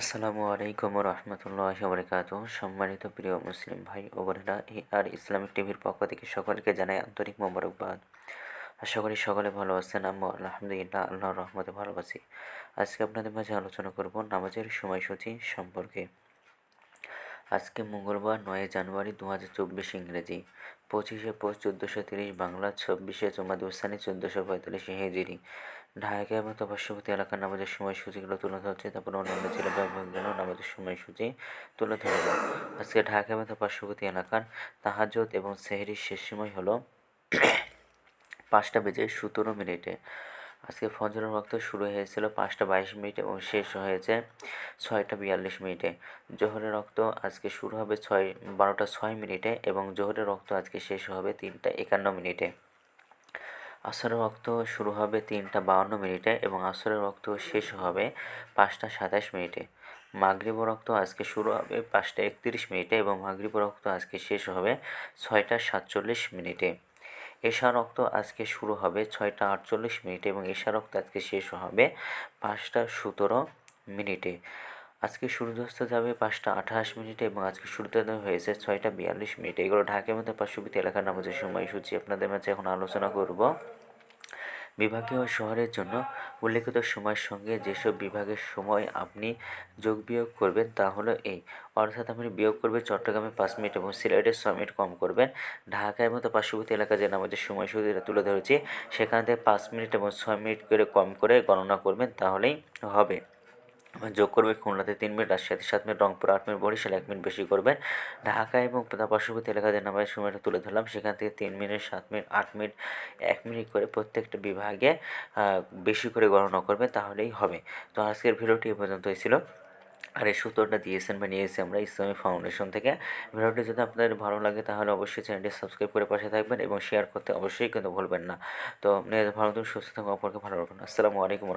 আসসালামু আলাইকুম রহমতুল্লাহ বরকাত সম্মানিত প্রিয় মুসলিম ভাই ও বোনেরা এ আর ইসলামিক টিভির পক্ষ থেকে সকলকে জানাই আন্তরিক মোবারকবাদ। আশা করি সকলে ভালো আছেন আমি আলহামদুলিল্লাহ আল্লাহর রহমতে ভালো আছি। আজকে আপনাদের মাঝে আলোচনা করব নামাজের সময়সূচি সম্পর্কে। আজকে মঙ্গলবার নয় জানুয়ারি দু হাজার চব্বিশ ইংরেজি। পঁচিশে পৌষ চোদ্দোশো তিরিশ বাংলা, ছাব্বিশে জমাদুসানি চোদ্দোশো পঁয়তাল্লিশে হেজিরি। ঢাকা এবং পার্শ্ববর্তী এলাকার নামাজের সময়সূচিগুলো তুলে ধরছে তারপর অন্যান্য জেলা বিভাগগুলো নামাজের সময়সূচি তুলে ধরব আজকে ঢাকা এবং পার্শ্ববর্তী এলাকার তাহাজত এবং সেহরির শেষ সময় হলো পাঁচটা বেজে সতেরো মিনিটে। আজকে ফজরের ওয়াক্ত শুরু হয়েছিল পাঁচটা বাইশ মিনিট এবং শেষ হয়েছে ছয়টা বিয়াল্লিশ মিনিটে। জোহরের রক্ত আজকে শুরু হবে ছয়, বারোটা ছয় মিনিটে এবং জোহরের রক্ত আজকে শেষ হবে তিনটা একান্ন মিনিটে। আসরের রক্ত শুরু হবে তিনটা বাউন্ন মিনিটে এবং আসরের রক্ত শেষ হবে পাঁচটা সাতাশ মিনিটে। মাগরিব রক্ত আজকে শুরু হবে পাঁচটা একত্রিশ মিনিটে এবং মাগরিব রক্ত আজকে শেষ হবে ছয়টা সাতচল্লিশ মিনিটে। এশা রক্ত আজকে শুরু হবে ছয়টা আটচল্লিশ মিনিটে এবং এশা রক্ত আজকে শেষ হবে পাঁচটা সতেরো মিনিটে। আজকে সূর্যাস্ত যাবে পাঁচটা আঠাশ মিনিটে এবং আজকে সূর্যোদয় হয়েছে ছয়টা বিয়াল্লিশ মিনিটে। এগুলো ঢাকার মধ্যে পার্শ্ববর্তী এলাকার নামাজের সময়সূচি। আপনাদের মাঝে এখন আলোচনা করব। বিভাগীয় শহরের জন্য উল্লেখিত সময়ের সঙ্গে যেসব বিভাগের সময় আপনি যোগ বিয়োগ করবেন তা হলো এই। অর্থাৎ আপনি বিয়োগ করবেন চট্টগ্রামে পাঁচ মিনিট এবং সিলেটের ছ মিনিট কম করবেন। ঢাকার মতো পার্শ্ববর্তী এলাকা যে আমাদের সময়সূচিটা তুলে ধরেছি, সেখান থেকে পাঁচ মিনিট এবং ছয় মিনিট করে কম করে গণনা করবেন, তাহলেই হবে। যোগ করবে খুলনাতে তিন মিনিট, রাজশাহীতে সাত মিনিট, রংপুর আট মিনিট, বরিশাল এক মিনিট বেশি করবেন ঢাকা এবং তার পার্শ্ববর্তী এলাকাতে নামাজের সময়টা তুলে ধরলাম। সেখান থেকে তিন মিনিট, সাত মিনিট, আট মিনিট, এক মিনিট করে প্রত্যেকটা বিভাগে বেশি করে গণনা করবেন তাহলেই হবে। তো আজকের ভিডিওটি এ পর্যন্তই ছিল। আর এই সূত্রটা দিয়েছেন বা নিয়েছি আমরা ইসলামী ফাউন্ডেশন থেকে। ভিডিওটি যদি আপনাদের ভালো লাগে, তাহলে অবশ্যই চ্যানেলটি সাবস্ক্রাইব করে পাশে থাকবেন এবং শেয়ার করতে অবশ্যই কিন্তু ভুলবেন না। তো ভালো থাকুন, সুস্থ থাকুন, অপরকে ভালো রাখুন। আসসালামু আলাইকুম